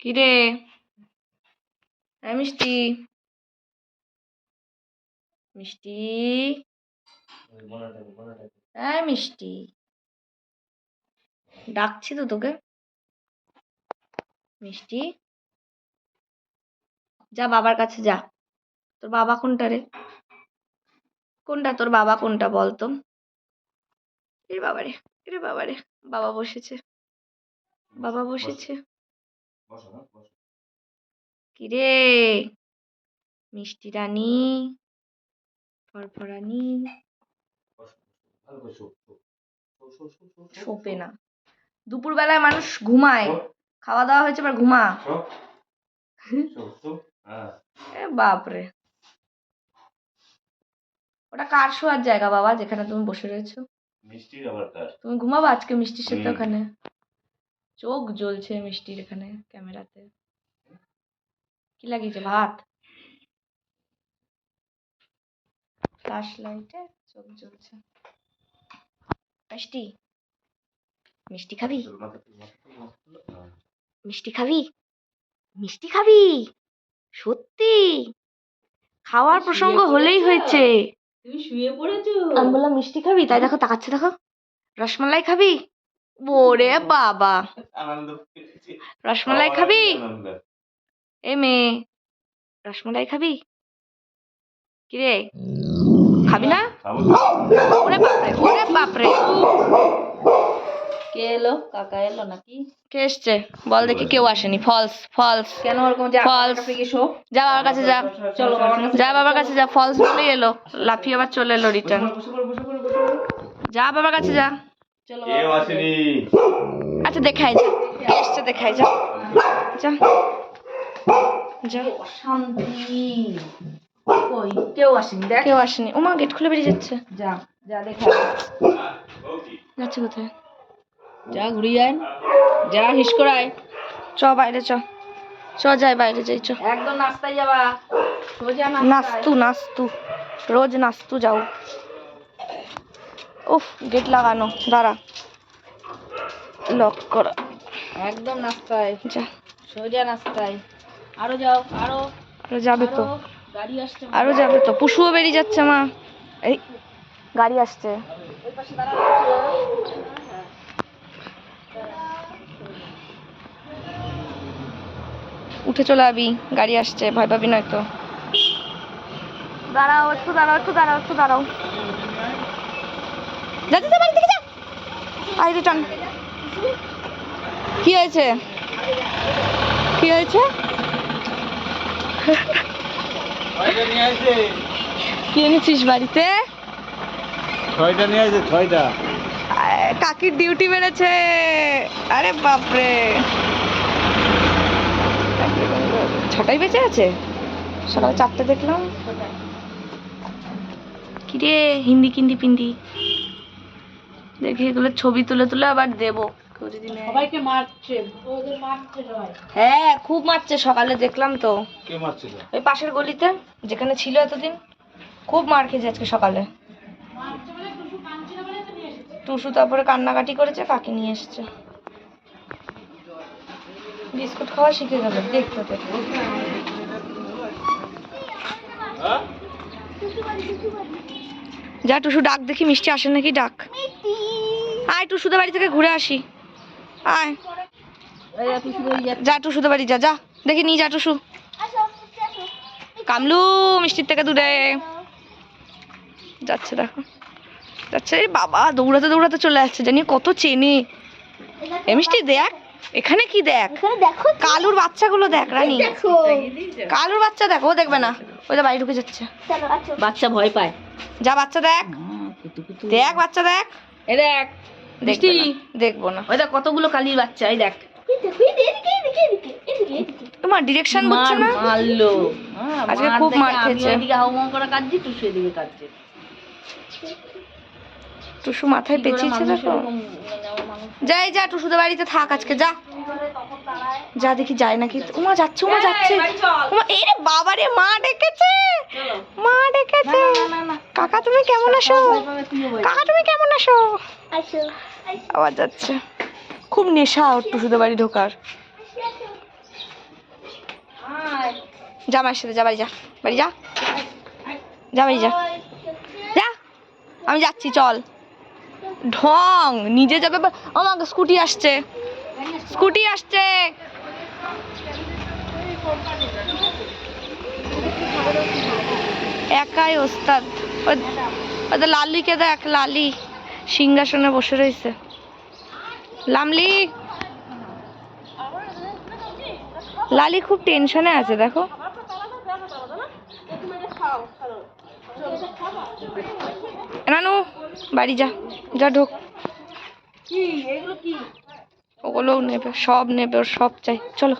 কিরে? হ্যাঁ মিষ্টি। মিষ্টি? হ্যাঁ মিষ্টি। ডাকছি তো তোকে। মিষ্টি? যা, বাবার কাছে যা। তোর বাবা কোনটা রে? কোনটা? তোর বাবা কোনটা বলতো এ বাবা রে এরে বাবা রে বাবা বসেছে। বাবা বসেছে। কিরে? মিষ্টি রানী ফরফরানি শোপে না। দুপুরবেলায় মানুষ ঘুমায়। খাওয়া দাওয়া হয়েছে এবার ঘুমা। এ বাপরে। ওটা কার শোয়ার জায়গা বাবা যেখানে তুমি বসে রয়েছো? মিষ্টির আবার কার? তুমি ঘুমাবো আজকে মিষ্টির সাথে ওখানে? চোখ জ্বলছে মিষ্টির এখানে ক্যামেরাতে। কি লাগিয়েছে? ভাত? ফ্ল্যাশ লাইটে চোখ জ্বলছে। মিষ্টি? মিষ্টি খাবি? মিষ্টি খাবি? মিষ্টি খাবি? সত্যি? খাওয়ার প্রসঙ্গ হলেই হয়েছে। তুমি শুয়ে পড়েছো? আমি বললাম মিষ্টি খাবি? তাই দেখো তাকাচ্ছে দেখো। রসমালাই খাবি? ওরে বাবা! আনন্দ। রসমালাই খাবি? এ মেয়ে রসমালাই খাবি? কিরে? খাবি না? ওরে বাপরে ওরে বাপরে। কে এলো? কাকা এলো নাকি? কে এসছে? বল দেখি কেউ আসেনি। ফলস ফলস কেন ওরকম যা শো যা বাবার কাছে যা। চলো যা বাবার কাছে যা। ফলস বলেই এলো। লাফিয়ে আবার চলে এলো রিটার্ন যা বাবার কাছে যা। চলো কেউ আসেনি। আচ্ছা দেখাই যা কে এসছে দেখাই যা যা যা অশান্তি। কই? কেউ আসেনি দেখ। কেউ আসেনি। ওমা গেট খুলে বেরিয়ে যাচ্ছে। যা যা দেখা যাচ্ছে কোথায়? যা ঘুরি আয়। যা হিস করায় চ বাইরে চ। চ যাই বাইরে যাই চ। একদম নাস্তায় যাবা। নাস্তু নাস্তু। রোজ নাস্তু যাও। উফ গেট লাগানো। দাঁড়া। লক করা। একদম নাস্তায়। যা। সোজা নাস্তায়। আরও যাও আরও। আরও যাবে তো। গাড়ি আসছে। আরও যাবে তো। পুষুও বেরিয়ে যাচ্ছে মা। এই গাড়ি আসছে। ওই পাশে দাঁড়াও উঠে চলে আবি। গাড়ি আসছে। ভয় পাবি না তো দাঁড়াও একটু দাঁড়াও একটু দাঁড়াও একটু দাঁড়াও। যা বাড়ি থেকে যা। I return. কি হয়েছে? কি হয়েছে? কি এনেছিস বাড়িতে? ছয়টা নিয়ে আসে ছয়টা। কাকির ডিউটি বেড়েছে আরে বাপরে। ছটাই বেঁচে আছে? সকাল চারটে দেখলাম। কিরে হিন্দি কিন্দি পিন্দি। দেখি এগুলো ছবি তুলে তুলে আবার দেবো। কেউ যদি সবাইকে মারছে। ওদের মারছে সবাই। হ্যাঁ খুব মারছে সকালে দেখলাম তো। কে ওই পাশের গলিতে যেখানে ছিল এতদিন খুব মার খেয়েছে আজকে সকালে। টুসু তারপরে কান্নাকাটি করেছে কাকে নিয়ে এসছে। বিস্কুট খাওয়া শিখে গেল দেখতে দেখতে যা টুসু ডাক দেখি মিষ্টি আসে নাকি ডাক? টুসুদের বাড়ি থেকে ঘুরে আসি। আয়। যা টুসুদের বাড়ি যা যা। দেখি নিয়ে যা টুসু। কামলু মিষ্টির থেকে দূরে। যাচ্ছে দেখো। যাচ্ছে বাবা দৌড়াতে দৌড়াতে চলে আসছে। জানি কত চেনে। এ মিষ্টি দেখ। এখানে কি দেখ? কালুর বাচ্চাগুলো দেখ রানী। কালুর বাচ্চা দেখ ও দেখবে না। ওই তো বাড়ি ঢুকে যাচ্ছে। বাচ্চা ভয় পায়। যা বাচ্চা দেখ। দেখ বাচ্চা দেখ। এ দেখ। দেখবে দেখব না। ওই দেখ কতগুলো কালির বাচ্চা এই দেখ। তোমার ডিরেকশন বুঝছ না? মারলো হ্যাঁ, আজকে খুব মার খেয়েছে। হাউমাউ করে টুসু এদিকে টুসু মাথায় পেঁচিয়েছে দেখো। মানে, যাই যা টুসুদের বাড়িতে থাক আজকে যা। যা দেখি যায় নাকি। উমা যাচ্ছে উমা যাচ্ছে। উমা এই রে বাবা রে মা ডেকেছে। মা ডেকেছে। কাকা তুমি কেমন আছো? কাকা তুমি কেমন আছো? আবার যাচ্ছে। খুব নেশা ওর টুসুদের বাড়ি ঢোকার। আমার সাথে যা বাড়ি যা বাড়ি যা। যা বাড়ি যা। যা আমি যাচ্ছি চল। ঢং নিজে যাবে আমাকে স্কুটি আসছে। স্কুটি আসছে। একাই ওস্তাদ। ওদের লালিকে দেখ লালি। সিংহাসনে বসে রয়েছে। লামলি! লালি, খুব টেনশনে আছে, দেখো। নানু, বাড়ি যা যা ঢোক। ওগুলোও নেবে, সব নেবে, ওর সব চাই। চলো।